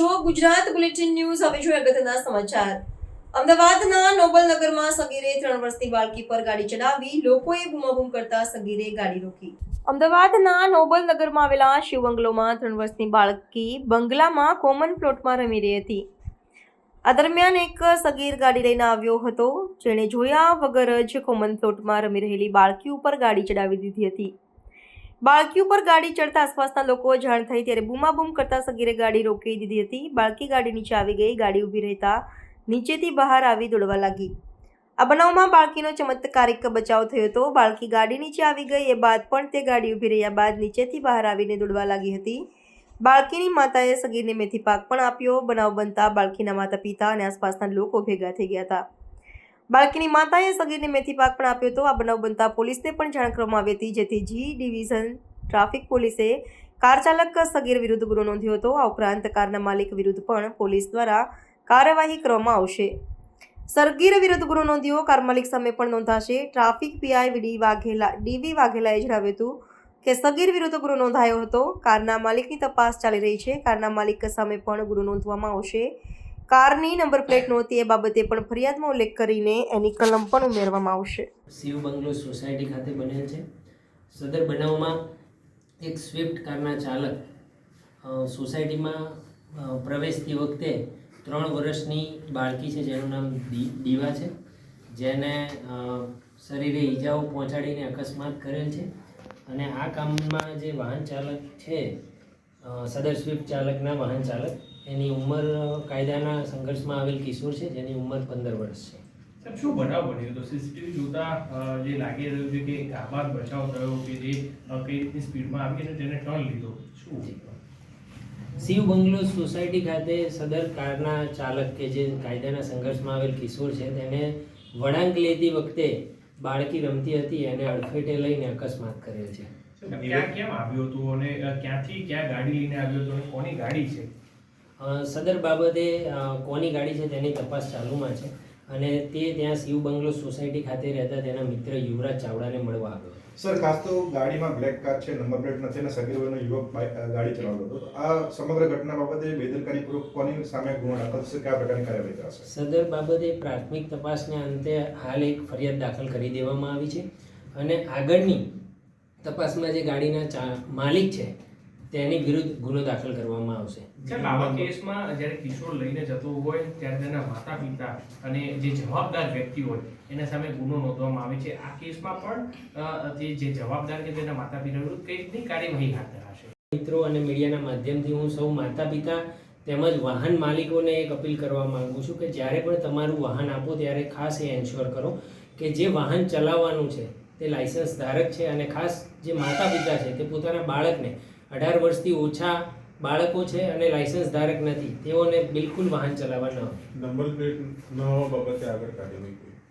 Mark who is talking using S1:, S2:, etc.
S1: Gujarat bulletin news. હવે જોઈએ અગત્યના સમાચાર. અમદાવાદના નોબલનગરમાં સગીરે ત્રણ વર્ષની બાળકી પર ગાડી ચડાવી લોકોએ બૂમાબૂમ કરતા સગીરે ગાડી રોકી. અમદાવાદના નોબલનગરમાં આવેલા શિવ બંગલોમાં ત્રણ વર્ષની બાળકી બંગલામાં કોમન પ્લોટમાં રમી રહી હતી. આ દરમિયાન એક સગીર ગાડી લઈને આવ્યો હતો. જેણે જોયા વગર જ કોમન પ્લોટમાં રમી રહેલી બાળકી ઉપર ગાડી ચડાવી દીધી હતી. બાળકી ઉપર ગાડી ચડતા આસપાસના લોકો જાણ થઈ ત્યારે બૂમાબૂમ કરતા સગીરે ગાડી રોકી દીધી હતી. બાળકી ગાડી નીચે આવી ગઈ. ગાડી ઊભી રહેતા નીચેથી બહાર આવી દોડવા લાગી. આ બનાવમાં બાળકીનો ચમત્કારિક બચાવ થયો હતો. બાળકી ગાડી નીચે આવી ગઈ એ બાદ પણ તે ગાડી ઊભી રહ્યા બાદ નીચેથી બહાર આવીને દોડવા લાગી હતી. બાળકીની માતાએ સગીરને મેથી પાક પણ આપ્યો. બનાવ બનતા બાળકીના માતા પિતા અને આસપાસના લોકો ભેગા થઈ ગયા હતા. બાળકીની માતાએ સગીરને મેથી પાક પણ આપ્યો હતો. આ બનાવ બનતા પોલીસને પણ જાણ કરવામાં આવી હતી, જેથી જી ડિવિઝન ટ્રાફિક પોલીસે કાર ચાલક સગીર વિરુદ્ધ ગુનો નોંધ્યો હતો. આ ઉપરાંત કારના માલિક વિરુદ્ધ પણ પોલીસ દ્વારા કાર્યવાહી કરવામાં આવશે. સરગીર વિરુદ્ધ ગુનો નોંધ્યો, કાર માલિક સામે પણ નોંધાશે. Traffic PI D Vaghela, DV વાઘેલાએ જણાવ્યું હતું કે સગીર વિરુદ્ધ ગુનો નોંધાયો હતો. કારના માલિકની તપાસ ચાલી રહી છે. કારના માલિક સામે પણ ગુનો નોંધવામાં આવશે. કારની નંબર પ્લેટ નહોતી, એ બાબતે પણ ફરિયાદમાં ઉલ્લેખ કરીને એની કલમ પણ ઉમેરવામાં આવશે.
S2: શિવ બંગલો સોસાયટી ખાતે બનેલ છે. સદર બનાવમાં એક સ્વિફ્ટ કારના ચાલક સોસાયટીમાં પ્રવેશતી વખતે ત્રણ વર્ષની બાળકી છે, જેનું નામ દીવા છે, જેને શરીરે ઈજાઓ પહોંચાડીને અકસ્માત કરેલ છે. અને આ કામમાં જે વાહન ચાલક છે સદર સ્વિફ્ટ ચાલકના વાહન ચાલક. એની ઉંમર કાયદાના સંઘર્ષમાં આવેલ કિશોર છે જેની ઉંમર પંદર વર્ષ છે.
S3: સાહેબ શું બનાવ બન્યો હતો? સીસીટીવી જોતા જે લાગી રહ્યું છે કે એક બચાવ થયો કે જે કઈ રીતની સ્પીડમાં આવી અને તેને ટર્ન લીધો. શું?
S2: શિવ બંગલો સોસાયટી ખાતે સદર કારના ચાલક કે જે કાયદાના સંઘર્ષમાં આવેલ કિશોર છે તેને વળાંક લેતી વખતે બાળકી રમતી હતી એને અડફેટે લઈને અકસ્માત કરેલ છે.
S3: ક્યાં કેમ આવ્યો હતો અને ક્યાંથી ક્યાં ગાડી લઈને આવ્યો હતો અને કોની ગાડી છે?
S2: સદર બાબતે કોની ગાડી છે તેની તપાસ ચાલુમાં છે અને તે ત્યાં શિવ બંગલો સોસાયટી ખાતે રહેતા તેના મિત્ર યુવરાજ ચાવડાને મળવા આવ્યો હતો.
S4: સર ખાસ તો ગાડીમાં બ્લેક કાર છે નંબર પ્લેટ નથી અને સગીર વયનો યુવક ગાડી ચલાવતો હતો. આ સમગ્ર ઘટના બાબતે બેદરકારીપૂર્વક કોની સામે ગુનો દાખલ થશે? કયા પ્રકારની કાર્યવાહી થશે?
S2: સદર બાબતે પ્રાથમિક તપાસને અંતે હાલ એક ફરિયાદ દાખલ કરી દેવામાં આવી છે અને આગળની તપાસમાં જે ગાડીના ચા- માલિક છે તેની વિરુદ્ધ ગુનો દાખલ કરવામાં આવશે.
S3: આવા કેસમાં જ્યારે કિશોર લઈને જતો હોય ત્યારે તેના માતા પિતા અને જે જવાબદાર વ્યક્તિ હોય એના સામે ગુનો નોંધવામાં આવે છે. આ કેસમાં પણ જે જવાબદાર કે તેના માતા પિતા વિરુદ્ધ કઈ રીતની કાર્યવાહી હાથ ધરાશે.
S2: મિત્રો અને મીડિયાના માધ્યમથી હું સૌ માતા પિતા તેમજ વાહન માલિકોને એક અપીલ કરવા માંગુ છું કે જ્યારે પણ તમારું વાહન આપો ત્યારે ખાસ એ એન્શ્યોર કરો કે જે વાહન ચલાવવાનું છે તે લાયસન્સ ધારક છે અને ખાસ જે માતા પિતા છે તે પોતાના બાળકને અઢાર વર્ષથી ઓછા બાળકો છે અને લાયસન્સ ધારક નથી. તેઓને બિલકુલ વાહન ચલાવવા ન
S4: નંબર પ્લેટ ન હોવા બાબતે આગળ કાર્યવાહી